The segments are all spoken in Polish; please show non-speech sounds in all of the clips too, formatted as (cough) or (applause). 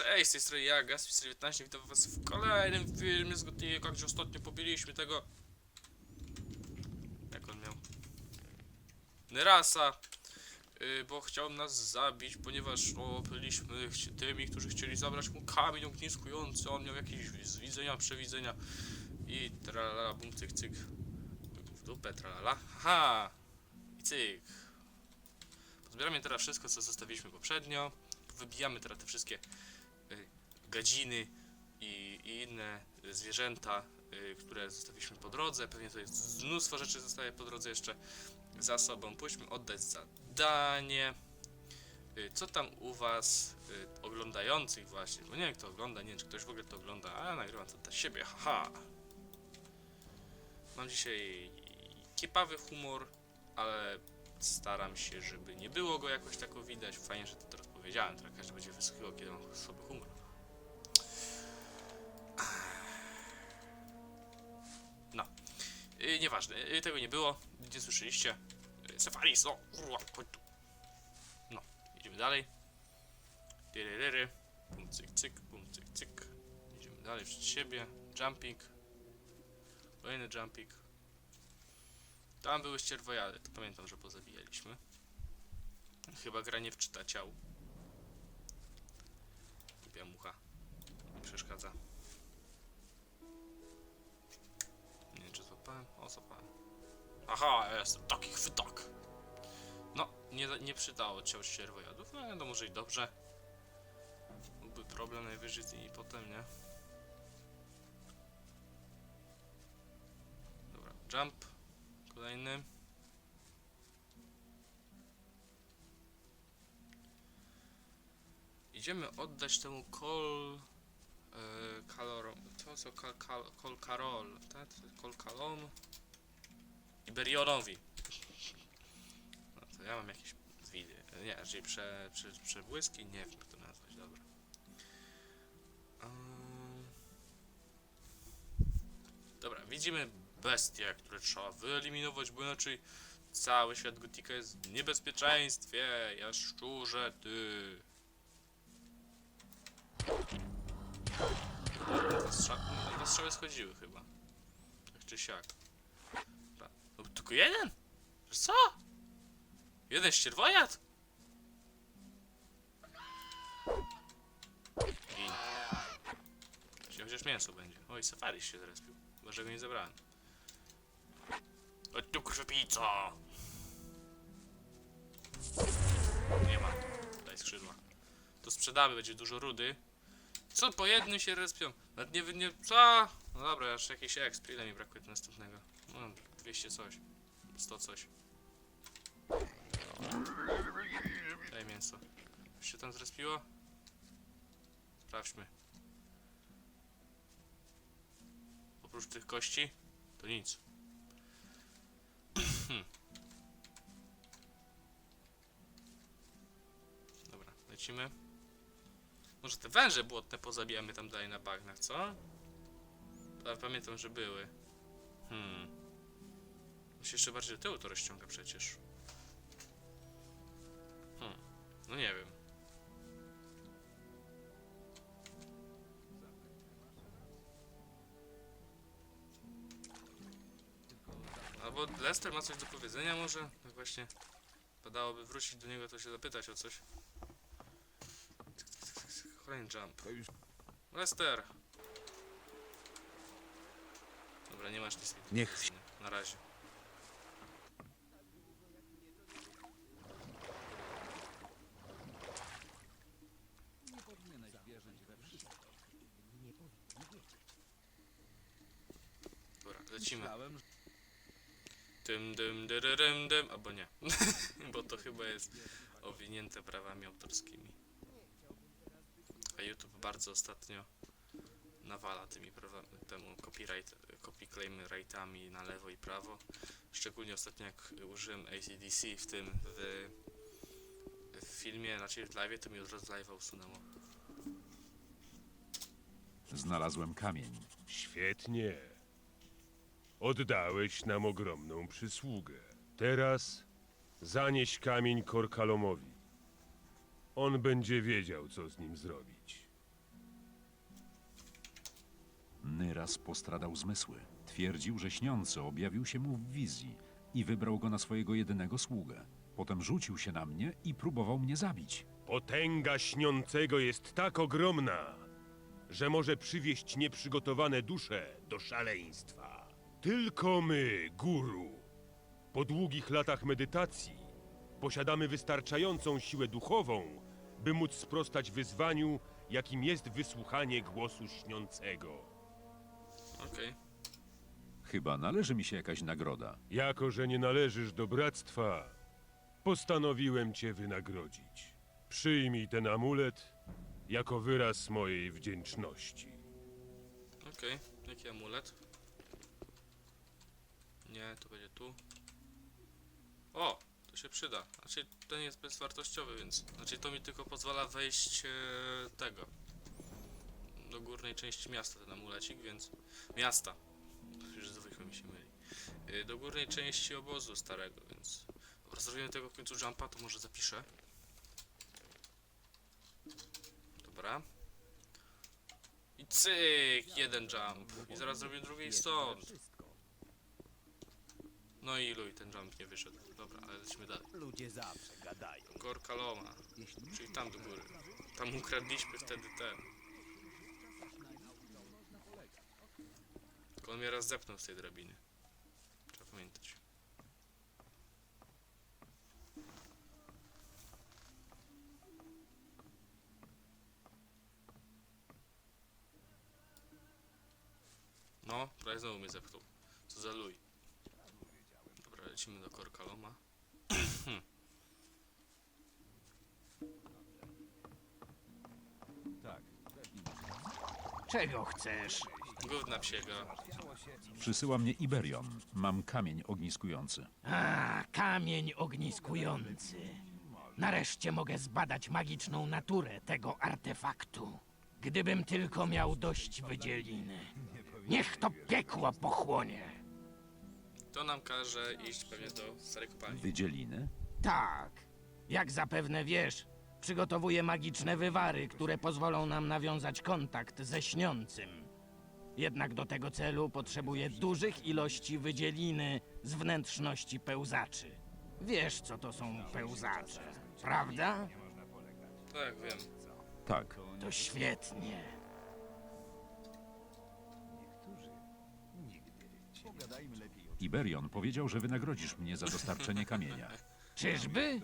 Cześć, z tej strony ja, Gaspis19, witam was w kolejnym filmie z Gotika, gdzie ostatnio pobiliśmy tego... Jak on miał? Nerasa, yy, bo chciał nas zabić, ponieważ o, byliśmy tymi, którzy chcieli zabrać mu kamień ogniskujący, on miał jakieś z widzenia, przewidzenia i tralala, bum, cyk, cyk. W dupę, tralala, ha! I cyk. Pozbieramy teraz wszystko, co zostawiliśmy poprzednio. Wybijamy teraz te wszystkie gadziny i, i inne zwierzęta, y, które zostawiliśmy po drodze. Pewnie to jest mnóstwo rzeczy zostaje po drodze jeszcze za sobą. Pójdźmy oddać zadanie. Y, Co tam u was y, oglądających właśnie? Bo nie wiem kto ogląda, nie wiem czy ktoś w ogóle to ogląda, a nagrywam to dla siebie, haha. Mam dzisiaj kiepawy humor, ale staram się, żeby nie było go jakoś tako widać. Fajnie, że to teraz powiedziałem, teraz każdy będzie wysłuchiwał, kiedy mam słaby humor. Nieważne, yy, tego nie było, nie słyszeliście. Yy, Safaris, no, kurwa, chodź tu. No, idziemy dalej. Tyryryry. Bum, cyk, cyk, bum, cyk, cyk. Idziemy dalej przed siebie. Jumping. Kolejny jumping. Tam były ścierwojady, to pamiętam, że pozabijaliśmy. Chyba gra nie wczyta ciał. Głupia mucha. Mi przeszkadza. Złapałem? O, złapałem. Aha, ja jestem taki chwytak. No, nie, nie przydało ciał ścierwojadów, no ale to może i dobrze. Byłby problem najwyżej nimi potem, nie? Dobra, jump. Kolejny. Idziemy oddać temu kol... Yy, kalor... To co? Kal, kal, kol Karol. Tak? Kol Kalon. Iberionowi. No to ja mam jakieś widy. Nie, raczej prze, prze, przebłyski. Nie wiem jak to nazwać, dobra. Ym. Dobra, widzimy bestie, które trzeba wyeliminować, bo inaczej cały świat Gotika jest w niebezpieczeństwie. Ja szczurze, ty. Strza- te strzały schodziły chyba. Tak czy siak. No, tylko jeden? Co? Jeden ścierwojad? Czyli chociaż mięso będzie. Oj, safari się zrespił. Chyba, że go nie zabrałem. Chodź tu krwipico! Nie ma. Daj skrzydła. To sprzedamy, będzie dużo rudy. Co po jednym się respią? Nawet nie, nie, co? No dobra, aż jakiś exp, ile mi brakuje do następnego? No, 200 coś. 100 coś. Daj mięso. Już się tam zrespiło? Sprawdźmy. Oprócz tych kości, to nic. (clears throat) Dobra, lecimy. Może te węże błotne pozabijamy tam dalej na bagnach, co? Ale pamiętam, że były. Hmm. Się jeszcze bardziej do tyłu to rozciąga przecież. Hmm. No nie wiem. Albo Lester ma coś do powiedzenia może? Tak właśnie. Padałoby wrócić do niego, to się zapytać o coś. Kolejny jump. Lester! Dobra, nie masz nic. Niech. Na razie. Dobra, lecimy. Tym, dym, dyryrym, dym, albo nie. (laughs) Bo to chyba jest owinięte prawami autorskimi. A YouTube bardzo ostatnio nawala tymi prawami, temu copyright, copy claim rightami na lewo i prawo. Szczególnie ostatnio jak użyłem ACDC w tym, w, w filmie, znaczy w live, to mi od razu live'a usunęło. znalazłem kamień. Świetnie. Oddałeś nam ogromną przysługę. Teraz zanieś kamień Korkalomowi. On będzie wiedział, co z nim zrobić. Teraz postradał zmysły. Twierdził, że śniący objawił się mu w wizji i wybrał go na swojego jedynego sługę. Potem rzucił się na mnie i próbował mnie zabić. Potęga śniącego jest tak ogromna, że może przywieść nieprzygotowane dusze do szaleństwa. Tylko my, guru, po długich latach medytacji, posiadamy wystarczającą siłę duchową, by móc sprostać wyzwaniu, jakim jest wysłuchanie głosu śniącego. Okej. Chyba należy mi się jakaś nagroda. Jako, że nie należysz do bractwa, postanowiłem cię wynagrodzić. Przyjmij ten amulet jako wyraz mojej wdzięczności. Okej, jaki amulet? Nie, to będzie tu. O, to się przyda. Znaczy, ten jest bezwartościowy, więc... Znaczy, to mi tylko pozwala wejść e, tego. Do górnej części miasta ten amulecik, więc... Miasta. Już zwykle mi się myli. E, do górnej części obozu starego, więc... Dobra, zrobimy tego w końcu jumpa, to może zapiszę. Dobra. I cyk, jeden jump. I zaraz zrobię drugi i stąd. No i ilu i ten jump nie wyszedł. Dobra, ale lecimy dalej. Ludzie zawsze gadają. Gorka Loma. Czyli tam do góry. Tam ukradliśmy wtedy ten. Tylko on mnie raz zepnął z tej drabiny. Trzeba pamiętać. No, prawie znowu mnie zepchnął. Co za luj. Dobra, lecimy do Korkaloma. Czego chcesz? Gówna psiego. Przysyła mnie Iberion. Mam kamień ogniskujący. A, kamień ogniskujący. Nareszcie mogę zbadać magiczną naturę tego artefaktu. Gdybym tylko miał dość wydzieliny. Niech to piekło pochłonie. To nam każe iść pewnie do starej kopalni. Wydzieliny? Tak, jak zapewne wiesz, przygotowuję magiczne wywary, które pozwolą nam nawiązać kontakt ze śniącym. Jednak do tego celu potrzebuję dużych ilości wydzieliny z wnętrzności pełzaczy. Wiesz, co to są pełzacze, prawda? Tak, wiem. Tak. To świetnie. Iberion powiedział, że wynagrodzisz mnie za dostarczenie kamienia. Czyżby?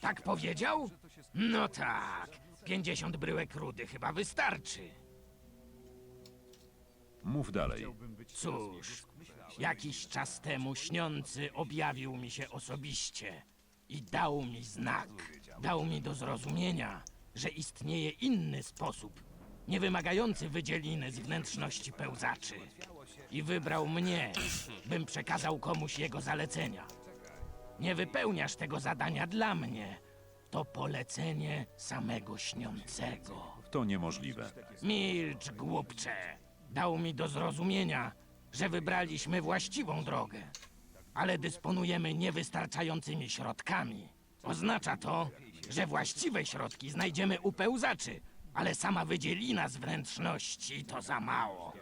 Tak powiedział? No tak. 50 bryłek rudy chyba wystarczy. Mów dalej. Cóż, jakiś czas temu śniący objawił mi się osobiście i dał mi znak. Dał mi do zrozumienia, że istnieje inny sposób, nie wymagający wydzieliny z wnętrzności pełzaczy. I wybrał mnie, bym przekazał komuś jego zalecenia. Nie wypełniasz tego zadania dla mnie. To polecenie samego śniącego. To niemożliwe. Milcz, głupcze. Dał mi do zrozumienia, że wybraliśmy właściwą drogę, ale dysponujemy niewystarczającymi środkami. Oznacza to, że właściwe środki znajdziemy u pełzaczy, ale sama wydzielina z wnętrzności to za mało.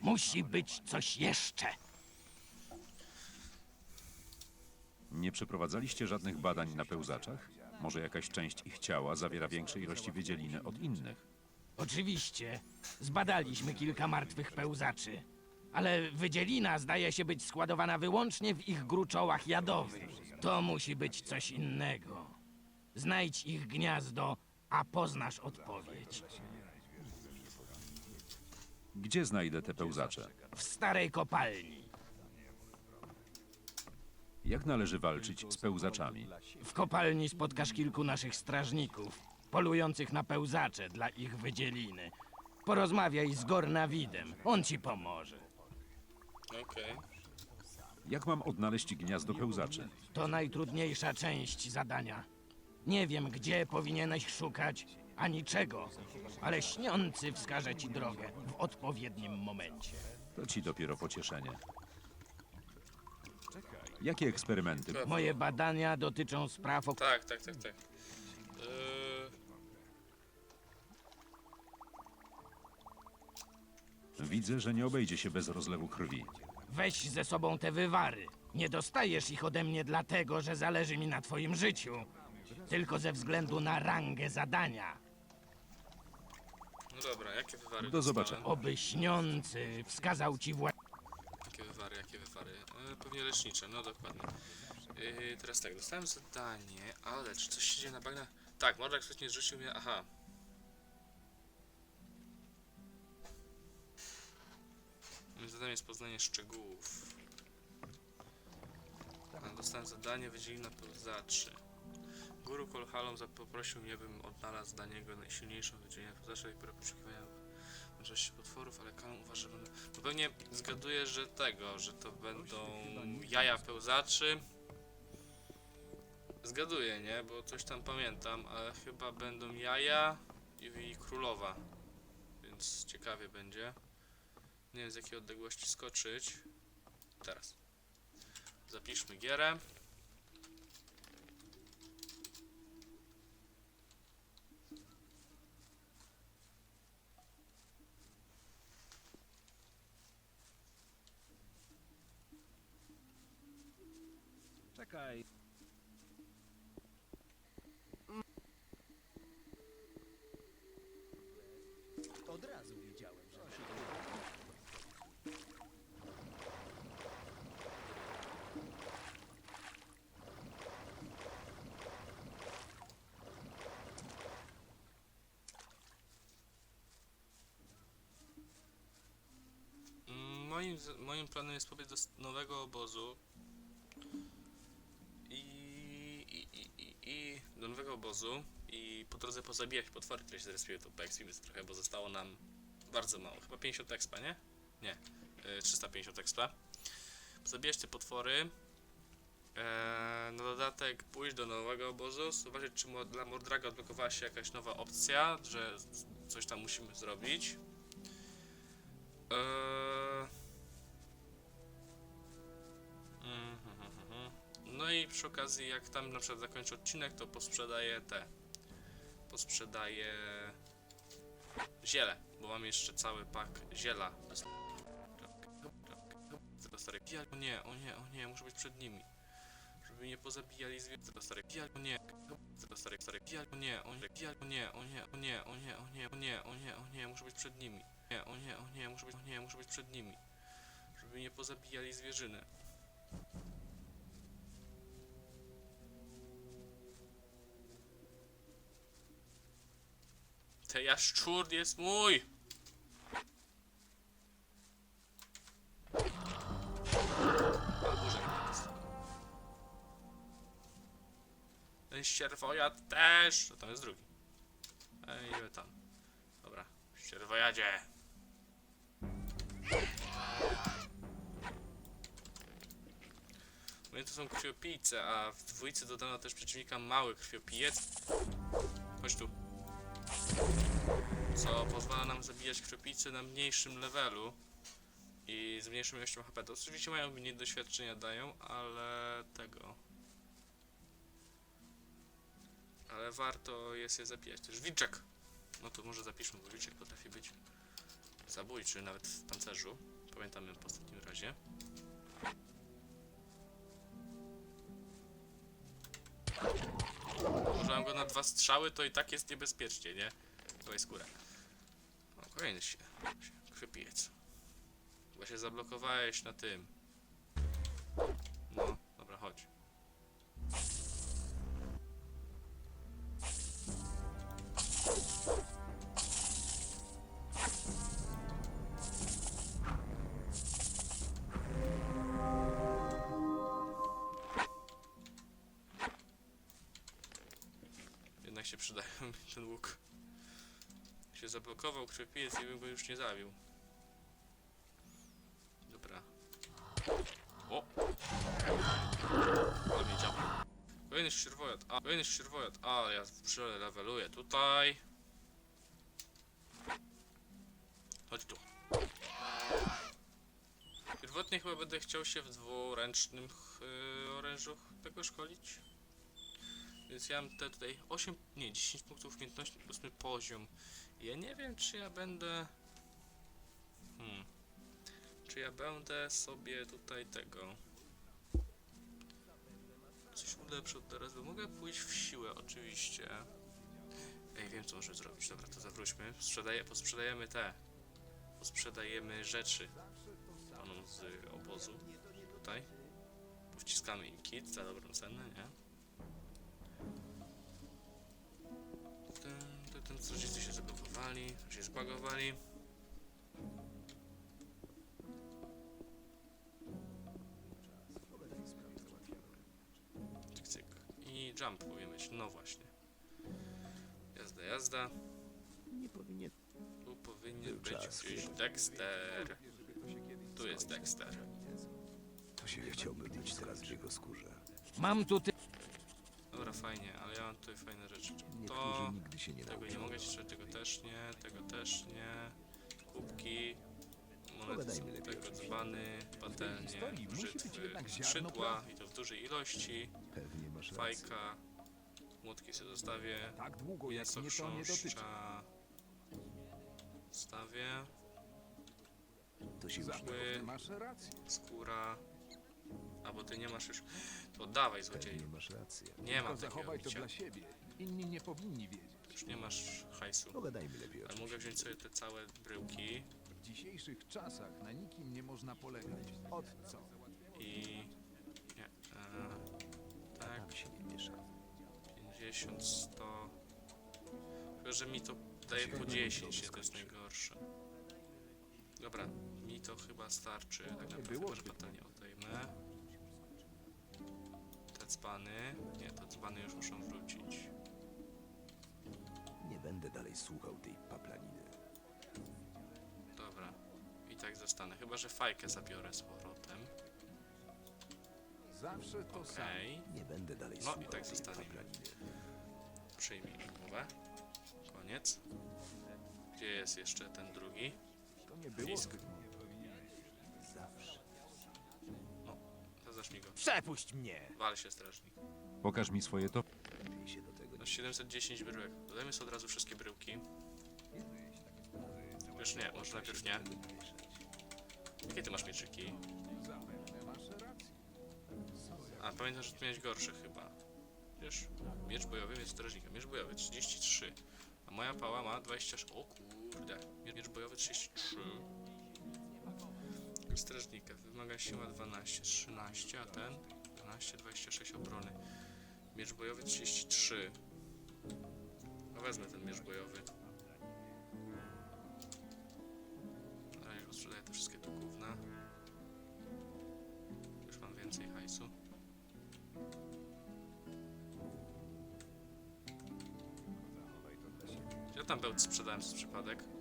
Musi być coś jeszcze. Nie przeprowadzaliście żadnych badań na pełzaczach? Może jakaś część ich ciała zawiera większe ilości wydzieliny od innych? Oczywiście, zbadaliśmy kilka martwych pełzaczy, ale wydzielina zdaje się być składowana wyłącznie w ich gruczołach jadowych. To musi być coś innego. Znajdź ich gniazdo, a poznasz odpowiedź. Gdzie znajdę te pełzacze? W starej kopalni. Jak należy walczyć z pełzaczami? W kopalni spotkasz kilku naszych strażników, polujących na pełzacze dla ich wydzieliny. Porozmawiaj z Gornawidem, on ci pomoże. Okej. Jak mam odnaleźć gniazdo pełzaczy? To najtrudniejsza część zadania. Nie wiem, gdzie powinieneś szukać, ani czego, ale śniący wskaże ci drogę w odpowiednim momencie. To ci dopiero pocieszenie. Jakie eksperymenty? Moje badania dotyczą spraw, o Tak, tak, tak, tak. Widzę, że nie obejdzie się bez rozlewu krwi. Weź ze sobą te wywary. Nie dostajesz ich ode mnie dlatego, że zależy mi na twoim życiu, tylko ze względu na rangę zadania. No dobra, jakie wywary Do dostałem? zobaczenia. Oby śniący wskazał ci wła... Jakie wywary, jakie wywary? E, pewnie lecznicze, no dokładnie. E, teraz tak, dostałem zadanie, ale czy coś się dzieje na bagnach? Tak, Mordek wcześniej zrzucił mnie, aha. Moim zadaniem jest poznanie szczegółów. Dostałem zadanie, wydzielina pełzaczy. Guru Kolhalom poprosił mnie, bym odnalazł dla niego najsilniejszą wydzielinę pełzaczy, która poszukiwania mniejszości potworów, ale Kalum uważa, że będą... Pewnie zgaduję, że tego, że to będą jaja pełzaczy. Zgaduję, nie? Bo coś tam pamiętam, ale chyba będą jaja i, i królowa. Więc ciekawie będzie. Nie wiem z jakiej odległości skoczyć. Teraz. Zapiszmy gierę. Czekaj. Od razu wiedziałem, że się Mm, Moim, moim planem jest pobiec do nowego obozu. I, i, i, i, i do nowego obozu i po drodze pozabijać potwory, które się zrespiły, to trochę, bo zostało nam bardzo mało. Chyba 50 expa, nie? Nie. Y, 350 expa. Zabijać te potwory. Eee, na dodatek pójść do nowego obozu, zobaczyć czy dla Mordraga odblokowała się jakaś nowa opcja, że coś tam musimy zrobić. Eee... Mhm, mhm, mhm. No i przy okazji, jak tam na przykład zakończę odcinek, to posprzedaję te. Posprzedaję ziele, bo mam jeszcze cały pak ziela. O nie, o nie, o nie, muszę być przed nimi. Żeby pozabijali zwierzę do starych O nie, do starych starych O nie, o nie, o nie, o nie, o nie, o nie, o nie, o nie, o nie, o nie, muszę być przed nimi. Nie, o nie, o nie, muszę być, o nie, muszę być przed nimi. Żeby pozabijali zwierzyny. Te jaszczur jest mój! Jest. Ten ścierwojad też! To tam jest drugi. Ej, tam. Dobra, ścierwojadzie. No i to są krwiopijce, a w dwójce dodano też przeciwnika mały krwiopijec. Chodź tu. Co pozwala nam zabijać krwiopijce na mniejszym levelu. I z mniejszą ilością HP. To oczywiście mają mniej doświadczenia dają, ale tego. Ale warto jest je zabijać. Też wilczek. No to może zapiszmy, bo wilczek potrafi być zabójczy nawet w pancerzu. Pamiętamy po ostatnim razie. Użyłem go na dwa strzały, to i tak jest niebezpiecznie, nie? Dawaj skórę. O, kolejny się. krwiopijec. Chyba się zablokowałeś na tym. Zablokował krwiopijec i bym go już nie zabił. Dobra. O! Mnie działa. Kolejny ścierwojad, a, kolejny ścierwojad, a ja przeleweluję tutaj. Chodź tu. Pierwotnie chyba będę chciał się w dwuręcznym yy, orężu tego szkolić. Więc ja mam te tutaj 8, nie, 10 punktów umiejętności, 8 poziom. Ja nie wiem, czy ja będę... Hmm. Czy ja będę sobie tutaj tego... Coś ulepszył teraz, bo mogę pójść w siłę oczywiście. Ej, wiem co muszę zrobić. Dobra, to zawróćmy. Sprzedaje, posprzedajemy te. Posprzedajemy rzeczy panom z obozu. Tutaj. Powciskamy im kit za dobrą cenę, nie? Zablokowali, się zbagowali. Cyk, cyk. I jump powinien być, no właśnie. Jazda, jazda. Nie powinien. Tu powinien Był być czas, gdzieś kiedy- Dexter. Tu jest Dexter. To się chciałby być teraz w jego skórze. Mam tu ty... Dobra, fajnie, tutaj fajne rzeczy. To... nigdy się nie Tego nie mogę ci tego też nie, tego też nie. Kubki. Monety są lepiej o tego dzbany, patelnie, brzytwy, skrzydła i to w dużej ilości, fajka, młotki sobie zostawię, Tak długo, jak mięso chrząszcza zostawię, To się. Masz rację. skóra, a bo ty nie masz już, to dawaj Pewnie złodzieju, masz rację. nie takiego zachowaj to bicia, dla siebie. Inni nie powinni wiedzieć. już nie masz hajsu, Pogadajmy lepiej o ale czymś. mogę wziąć sobie te całe bryłki W dzisiejszych czasach na nikim nie można polegać. Od co? i, nie, e, tak, Tam się nie miesza. 50, 100. Chyba, że mi to daje po 10, nie to jest najgorsze. Dobra, mi to chyba starczy. Tak naprawdę, było chyba, że patelnię oddajmy. Dzbany. Nie, te dzbany już muszą wrócić. Nie będę dalej słuchał tej paplaniny. Dobra. I tak zostanę. Chyba, że fajkę zabiorę z powrotem. Zawsze to samo. Okej. Nie będę dalej No i słuchał tak tej paplaniny. Przyjmij umowę. Koniec. Gdzie jest jeszcze ten drugi? To nie było zbyt Go. Przepuść mnie! Wal się strażnik. Pokaż mi swoje to. Lepiej się do tego No nie 710 bryłek. Dodajmy sobie od razu wszystkie bryłki. Już nie, może najpierw nie. Jakie ty masz mieczyki? Zapewne masz rację. A, pamiętam, że ty miałeś gorsze chyba. Wiesz, miecz bojowy, miecz strażnika. Miecz bojowy 33. A moja pała ma 26. O kurde. Miecz bojowy 33. Strażnika. Wymaga siła 12, 13, a ten 12, 26 obrony. Miecz bojowy 33. A wezmę ten miecz bojowy. Na razie sprzedaję te wszystkie tu gówna. Już mam więcej hajsu. Ja tam bełt sprzedałem przez przypadek.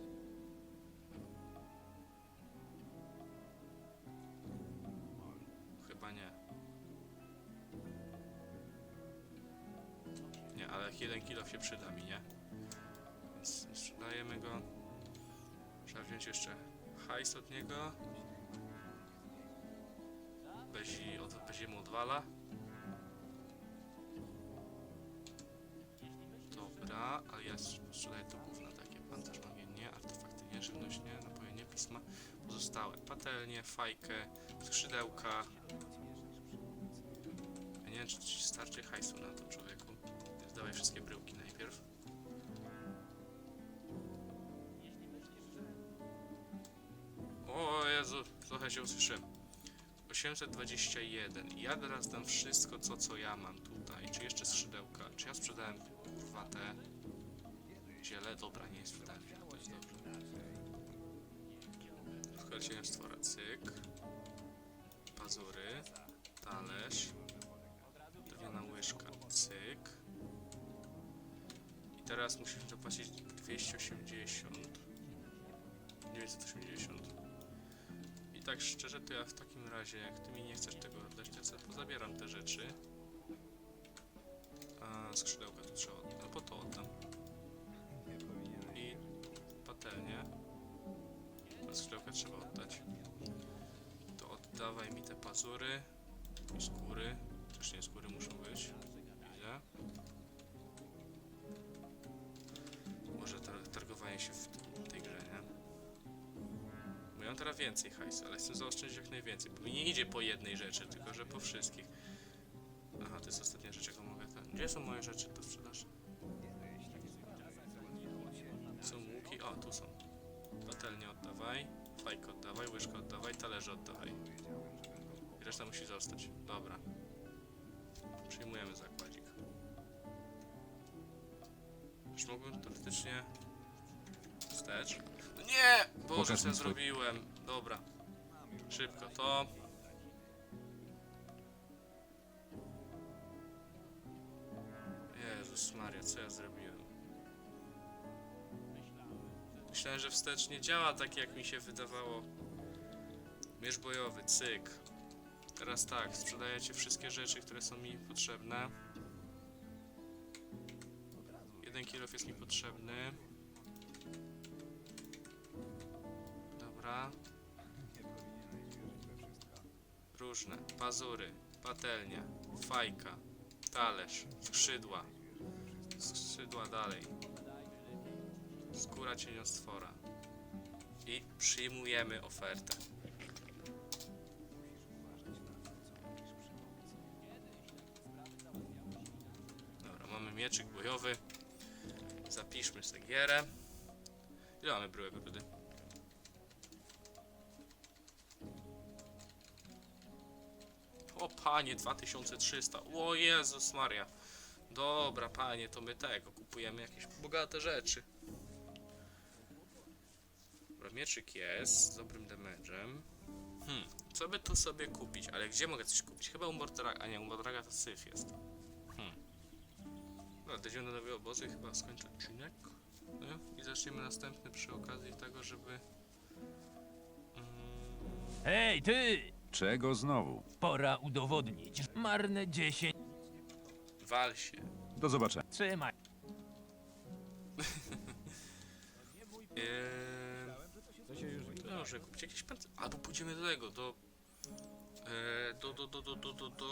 Odwala. Dobra, ale ja sprzedaję to gówno takie. Pancerz nogi nie, artefakty nie, żywność nie, napoje nie, pisma pozostałe. Patelnie, fajkę, skrzydełka. Ja nie wiem, czy ci starczy hajsu na to, człowieku. Więc dawaj wszystkie bryłki najpierw. O Jezu, trochę się usłyszałem. 821. I ja teraz dam wszystko, co, co ja mam tutaj. Czy jeszcze skrzydełka? Czy ja sprzedałem, kurwa, te ziele? Dobra, nie sprzedałem ziele, to jest dobrze. Wchodzenie stwora, cyk. Pazury. Talerz. Drewniana łyżka, cyk. I teraz musisz zapłacić 280. 980. Tak szczerze, to ja w takim razie, jak ty mi nie chcesz tego oddać, to ja sobie pozabieram te rzeczy. A skrzydełka tu trzeba oddać, no po to oddam. I patelnię. A skrzydełka trzeba oddać. To oddawaj mi te pazury i skóry. Też nie skóry muszą być. Mam teraz więcej hajsu, ale chcę zaoszczędzić jak najwięcej, bo mi nie idzie po jednej rzeczy, tylko że po wszystkich. Aha, to jest ostatnia rzecz, jaką mogę ten. Gdzie są moje rzeczy do sprzedaży? Są łuki? O, tu są. Patelnię oddawaj, fajkę oddawaj, łyżkę oddawaj, talerze oddawaj. I reszta musi zostać. Dobra. Przyjmujemy zakładzik. Już mogłem teoretycznie... Wstecz. No nie! Boże, Pokaż co ja mi swój- zrobiłem. Dobra. Szybko to. Jezus Maria, co ja zrobiłem? Myślałem, że wstecz nie działa tak, jak mi się wydawało. Mierz bojowy, cyk. Teraz tak, sprzedajecie wszystkie rzeczy, które są mi potrzebne. Jeden kilof jest mi potrzebny. Dobra. Różne. Pazury, patelnia, fajka, talerz, skrzydła. Skrzydła dalej. Skóra cieniostwora. I przyjmujemy ofertę. Dobra, mamy mieczyk bojowy. Zapiszmy sobie gierę. Ile mamy bryłek rudy? Panie, 2300. O Jezus Maria. Dobra, panie, to my tego kupujemy jakieś bogate rzeczy. Dobra, mieczyk jest z dobrym damage'em. Hmm, co by tu sobie kupić? Ale gdzie mogę coś kupić? Chyba u Mordraga, a nie, u Mordraga to syf jest. Hmm. No, dojdziemy do nowego obozu i chyba skończę odcinek. No, I zaczniemy następny przy okazji tego, żeby... Mm, Hej, ty! Czego znowu? Pora udowodnić. Marne 10. wal się. Do zobaczenia. Trzymaj. (laughs) Eee, to może kupić jakieś pancerze. Albo pójdziemy do tego, do... Eee, do, do, do, do, do, do, do...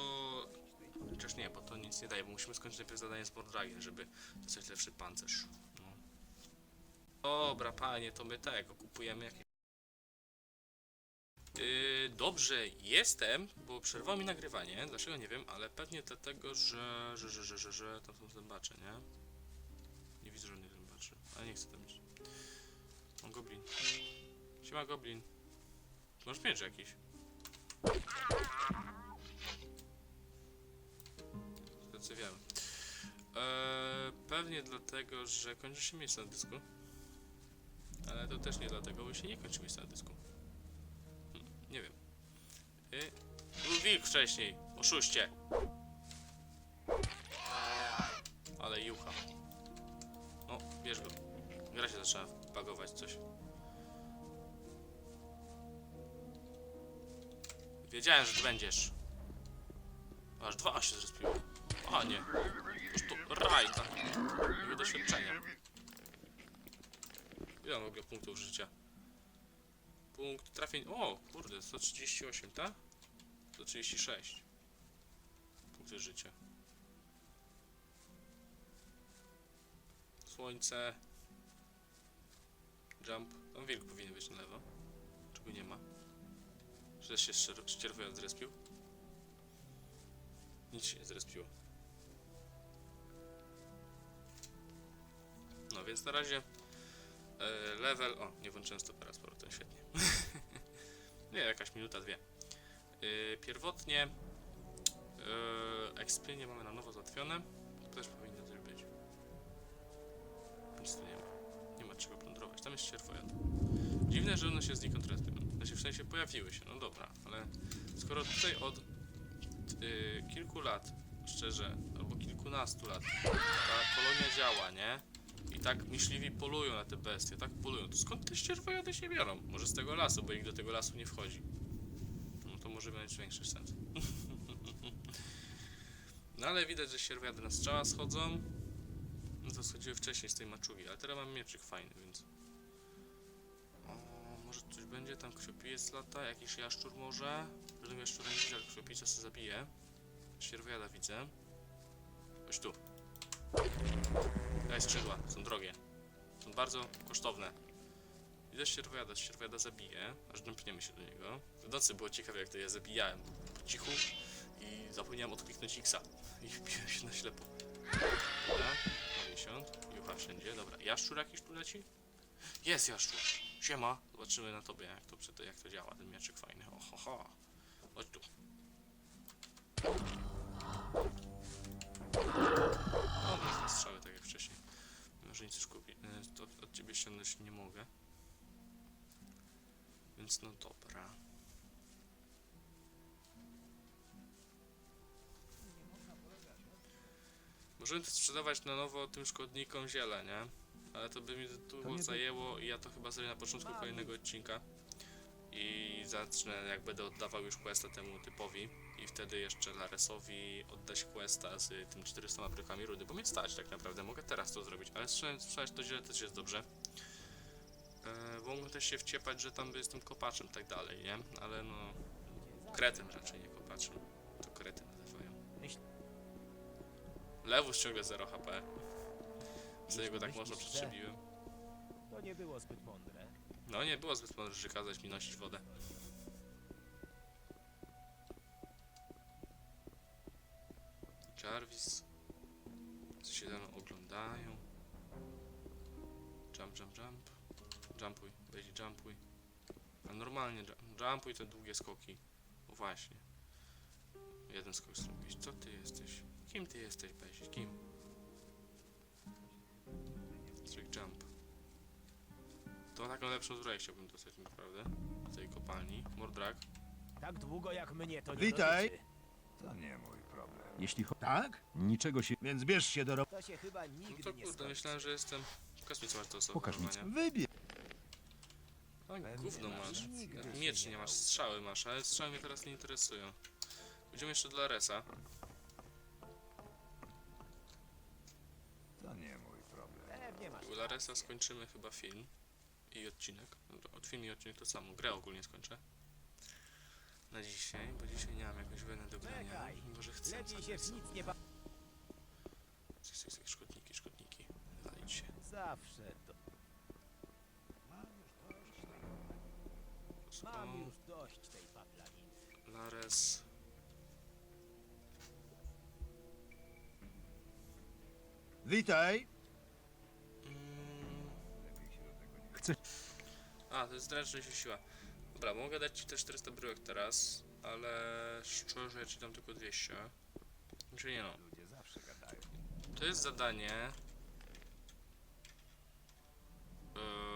Chociaż nie, bo to nic nie daje, bo musimy skończyć najpierw zadanie z Mordragiem, żeby dostać lepszy pancerz. No. Dobra, panie, to my tego, kupujemy jakieś... Yy, dobrze, jestem, bo przerwało mi nagrywanie, dlaczego nie wiem, ale pewnie dlatego, że, że, że, że, że, że tam są zębacze, nie? Nie widzę żadnych zębaczy, ale nie chcę tam iść. O, goblin. Siema, goblin. Masz miecz jakiś? To wiem. Eee, pewnie dlatego, że kończy się miejsce na dysku. Ale to też nie dlatego, bo się nie kończy miejsce na dysku. Nie wiem. Y, był wilk wcześniej. Oszuście. Ale jucha. O, bierz go. Gra się zaczyna bagować coś. Wiedziałem, że będziesz. Aż dwa się zrespiło. A nie. Już to rajta. Jego doświadczenia. Ile mam w ogóle punktów życia? Punkt trafień. O, kurde, 138, tak? 136. Punkty życia. Słońce. Jump. Tam wilk powinien być na lewo. Czego nie ma? Też się ścierwojad zrespił? Nic się nie zrespiło. No więc na razie level... O, nie włączyłem stopera z powrotem, świetnie. (laughs) nie, jakaś minuta, dwie. E, pierwotnie e, ekspienie mamy na nowo załatwione. To też powinno coś być. Nic tu nie ma. Nie ma czego plądrować. Tam jest ścierwojad. Dziwne, że one się znikąd respią. Znaczy w sensie pojawiły się, no dobra, ale skoro tutaj od y, kilku lat, szczerze, albo kilkunastu lat, ta kolonia działa, nie? Tak myśliwi polują na te bestie, tak polują, to skąd te ścierwojady się biorą? Może z tego lasu, bo ich do tego lasu nie wchodzi. No to może mieć większy sens. (laughs) no ale widać, że ścierwojady na strzała schodzą. No to schodziły wcześniej z tej maczugi, ale teraz mam mieczyk fajny, więc... O, może coś będzie, tam krwiopijec lata, jakiś jaszczur może. Żadnego jaszczura nie widzę, ale krwiopijca sobie zabije. Sierwojada widzę. Chodź tu. Daj skrzydła, są drogie. Są bardzo kosztowne. Idę ścierwojada, ścierwojada zabiję, aż dępniemy się do niego. W nocy było ciekawe jak to ja zabijałem po cichu i zapomniałem odkliknąć X-a i wbiłem się na ślepo. Dobra, 50, jucha wszędzie, dobra. Jaszczur jakiś tu leci? Jest jaszczur, siema. Zobaczymy na tobie jak to, jak to działa, ten mieczek fajny, ohoho. Chodź tu. Więc no dobra. Możemy to sprzedawać na nowo tym szkodnikom ziele, nie? Ale to by mi długo zajęło i ja to chyba zrobię na początku kolejnego odcinka. I zacznę, jak będę oddawał już questa temu typowi. I wtedy jeszcze Laresowi oddać questa z tym 400 brykami rudy, bo mnie stać tak naprawdę, mogę teraz to zrobić, ale strzelać strzelać to źle też jest dobrze. E, bo mógłbym też się wciepać, że tam jestem kopaczem tak dalej, nie? Ale no... Kretem raczej, nie kopaczem. To krety nazywają. Lewus ciągle 0 HP. Z niego tak mocno przetrzebiłem. To nie było zbyt mądre. No nie było zbyt mądre, że kazać mi nosić wodę. Jarvis. Co się tam oglądają. Jump, jump, jump. Jumpuj, weź jumpuj. A normalnie ju- jumpuj te długie skoki. O właśnie. Jeden skok zrobić. Co ty jesteś? Kim ty jesteś, Bezik? Kim? Trick jump. To taką lepszą zbroję chciałbym dostać naprawdę. Z tej kopalni. Mordrak. Tak długo jak mnie to nie Witaj. dotyczy. To nie mój problem. Jeśli cho- Tak? niczego się... Więc bierz się do roboty. To się chyba No nigdy to nie kurde, skończy. myślałem, że jestem... Pokaż mi co masz do Pokaż mi oferowania. Wybierz. No gówno masz. Miecz nie masz, strzały masz, ale strzały mnie teraz nie interesują. Pójdziemy jeszcze dla Resa. To nie mój problem. Pewnie masz. U Laresa skończymy chyba film i odcinek. Dobra, Od film i odcinek to samo. Grę ogólnie skończę. Na dzisiaj, bo dzisiaj nie mam jakąś wenę do grania. Czekaj. Może chcę Lepiej się w zagrać. nic nie ba... Cyk, cyk, cyk, Szkodniki, szkodniki. Walić się. Zawsze Mam już dość tej paplaniny. Lares. Witaj. Mm. Chcę... A, to jest zręczność i siła. Dobra, mogę dać ci te 400 bryłek teraz, ale szczerze ja ci dam tylko 200. Znaczy nie no. To jest zadanie. Yy...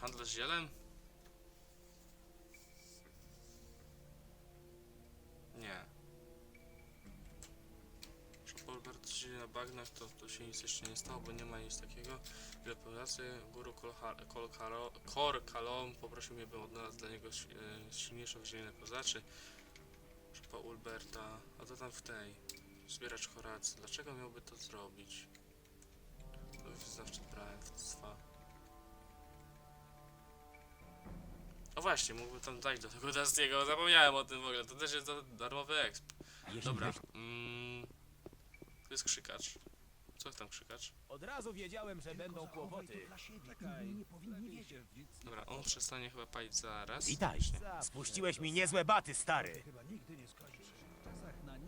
Handlarz zielem? Nie. Shopolbert siedzi na bagnach, to, to się nic jeszcze nie stało, bo nie ma nic takiego. Ile pracy, Guru Kor Kalom poprosił mnie, bym odnalazł dla niego e, silniejsze wydzielenie kozaczy. Szopa Ulberta, a to tam w tej. Zbieracz Horacy. Dlaczego miałby to zrobić? To wyznawczy bractwa. O właśnie, mógłbym tam dać do tego Dustiego, zapomniałem o tym w ogóle, to też jest da- darmowy exp. Dobra, mm, to jest krzykacz. Co tam krzykacz? Od razu wiedziałem, że będą kłopoty. Dobra, on przestanie chyba palić zaraz. Witaj. Spuściłeś mi niezłe baty, stary.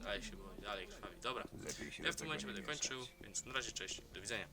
Dalej się boi, dalej krwawi. Dobra, ja w tym momencie będę kończył, więc na razie cześć, do widzenia.